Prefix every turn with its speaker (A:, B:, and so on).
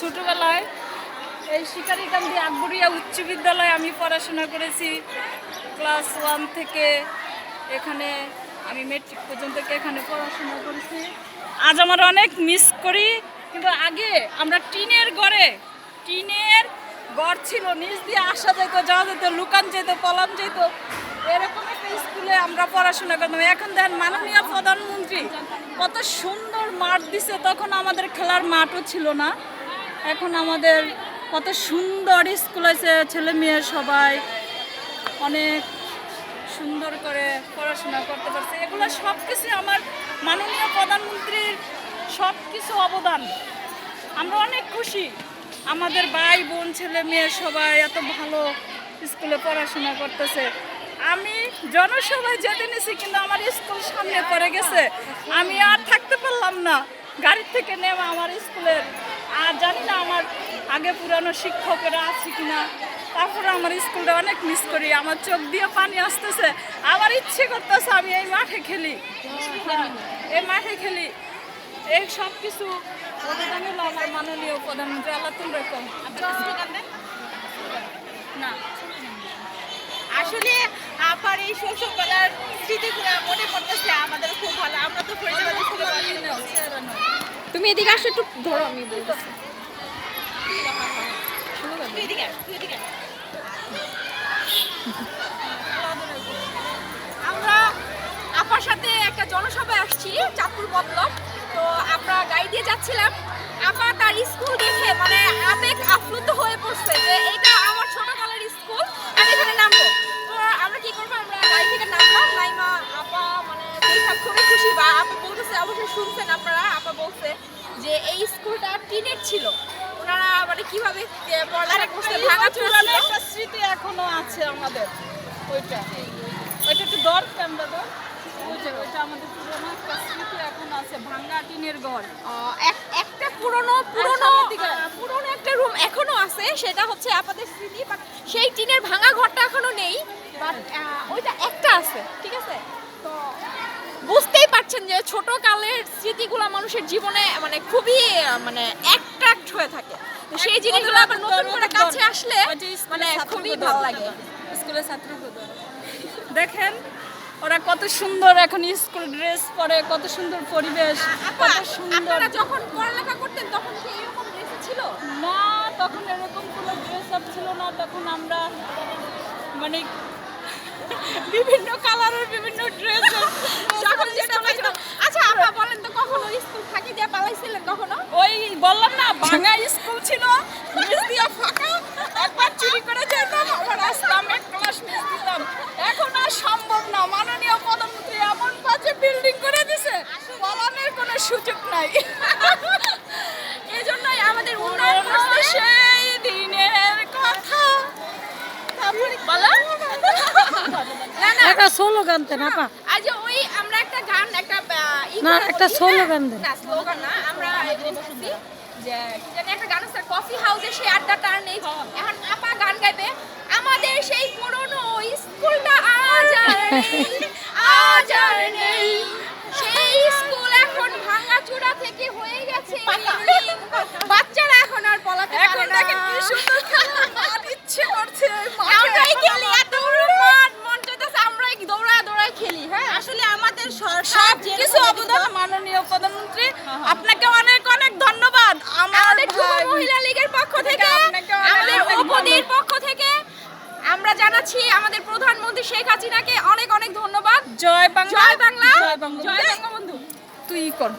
A: ছোটোবেলায় এই শিকারিকান্দি আকবরিয়া উচ্চ বিদ্যালয়ে আমি পড়াশোনা করেছি। ক্লাস ওয়ান থেকে এখানে আমি মেট্রিক পর্যন্ত এখানে পড়াশোনা করেছি। আজ আমার অনেক মিস করি, কিন্তু আগে আমরা টিনের ঘরে টিনের ঘর ছিল, নিচ দিয়ে আসা যেত, যাওয়া যেত, লুকান যেত, পলান যেত, এরকম একটা স্কুলে আমরা পড়াশোনা করতাম। এখন দেখেন মাননীয় প্রধানমন্ত্রী কত সুন্দর মাঠ দিছে, তখন আমাদের খেলার মাঠও ছিল না। এখন আমাদের কত সুন্দর স্কুল আছে, ছেলে মেয়ে সবাই। অনেক সুন্দর করে পড়াশোনা করতে পারছে। এগুলো সব কিছু আমার মাননীয় প্রধানমন্ত্রীর সব কিছু অবদান। আমরা অনেক খুশি। আমাদের ভাই বোন, ছেলে মেয়ে সবাই এত ভালো স্কুলে পড়াশোনা করতেছে। আমি জনসভায় যেতে নিছি, কিন্তু আমার স্কুল সামনে পড়ে গেছে। আমি আর থাকতে পারলাম না। গাড়ির থেকে নেওয়া আমার স্কুলের আর জানি না আমার আগে পুরানো শিক্ষকেরা আছে কিনা। তারপরে আমার স্কুলটা অনেক মিস করি। আমার চোখ দিয়ে পানি আসতেছে। আমার ইচ্ছে করতেছে আমি এই মাঠে খেলি। এই মাঠে খেলি। এই সব কিছু অবদান হলো আমার মাননীয় প্রধানমন্ত্রী আল্লাহ তোমরা কম। না।
B: আসলে আপার এই শৈশববেলার স্মৃতিগুলো মনে পড়তেছে। আমাদের খুব ভালো। আমরা তো ছোটবেলায়
C: তুমি এদিকে আসো, একটু ধরো আমি।
B: আমরা আপার সাথে একটা জনসভায় আসছি, চাঁদপুর মতলব তো আমরা গাড়ি দিয়ে যাচ্ছিলাম আপা তার স্কুল দেখে মানে আবেগ আপ্লুত হয়ে পড়ছে যে এটা খুবই খুশি। বা আপা বলতেছে অবশ্যই শুনছেন আপনারা আপা বলছে যে এই স্কুলটা টিনের ছিল। ওনারা মানে কীভাবে পড়ালেখা ভাঙা
A: একটা স্মৃতি এখনও আছে আমাদের ওইটা। ওইটা একটু দর ক্যামেরা দর। ওইটা আমাদের পুরোনো একটা স্মৃতি এখন আছে ভাঙ্গা টিনের ঘর।
B: এক- একটা পুরনো পুরনো
A: দিকে।
B: আহ, পুরনো একটা রুম এখনও আছে সেটা হচ্ছে স্মৃতি বাট সেই টিনের ভাঙা ঘরটা এখনও নেই বাট ওইটা একটা আছে ঠিক আছে তো বুঝতেই পারছেন যে ছোট কালের স্মৃতিগুলো মানুষের জীবনে মানে খুবই মানে অ্যাট্রাক্ট হয়ে থাকে। সেই জিনিসগুলো আবার নতুন করে কাছে আসলে মানে খুবই ভালো লাগে।
A: স্কুলের ছাত্রদের দেখেন ওরা কত সুন্দর এখন স্কুল ড্রেস পরে কত সুন্দর পরিবেশ কত সুন্দর
B: যখন পড়ালেখা করতেন তখন কি এরকম ড্রেস ছিল?
A: না তখন এরকম কোনো ড্রেস আপ ছিল না। তখন আমরা মানে বিভিন্ন কালারের বিভিন্ন ড্রেস
B: যখন যেটা পাইতো আচ্ছা আপা বলেন তো কখনো স্কুল ফাঁকি দিয়ে পালাইছিলেন কখনো
A: ওই বললাম না ভাঙা স্কুল ছিল মিস দিয়া ফাঁকা একবার চুরি করে যেতাম আবার আসতাম এক ক্লাস মিস দিতাম। এখন আর সম্ভব না মাননীয় প্রধানমন্ত্রী এমন বাজে বিল্ডিং করে দিছে বলানোর কোনো সুযোগ নাই।
B: এই জন্যই আমাদের উন্নয়ন
A: সেই দিনের কথা। বলো?
B: না না।
D: একটা সোলো গান দেন আপা।
B: আজ ওই গান একটা
D: না, একটা স্লোগান
B: হ্যাঁ?
D: দেন।
B: না স্লোগান না আমরা যে কি জানি একটা গান আছে কফি হাউসে সেই আড্ডাটা আর নেই এখন আপা গান গাইবে আমাদের সেই পুরনো স্কুলটা আজ আর নেই আজ আর নেই সেই স্কুল এখন ভাঙাচুরা থেকে হয়ে গেছে building। বাচ্চারা এখন আর পলাতে
A: এখন
B: পারে না
A: দেখেন কি সুন্দর খেলা মাঠ ইচ্ছে করছে মাঠে।
B: আমরাই খেলি এত বড় মাঠ মন চাইতেছে আমরাই দৌড়া দৌড়ায় খেলি হ্যাঁ আসলে আমাদের
A: সব কিছু অবদান মাননীয় প্রধানমন্ত্রী আপনাকে অনেক অনেক ধন্যবাদ।
B: আমাদের যুব মহিলা লীগের পক্ষ থেকে আমাদের উপদের পক্ষ থেকে আমরা জানাচ্ছি আমাদের প্রধানমন্ত্রী শেখ হাসিনাকে অনেক অনেক ধন্যবাদ।
A: জয় বাংলা।
B: জয় বাংলা।
A: জয় বাংলা।
B: জয় বঙ্গবন্ধু।
A: তুই কর।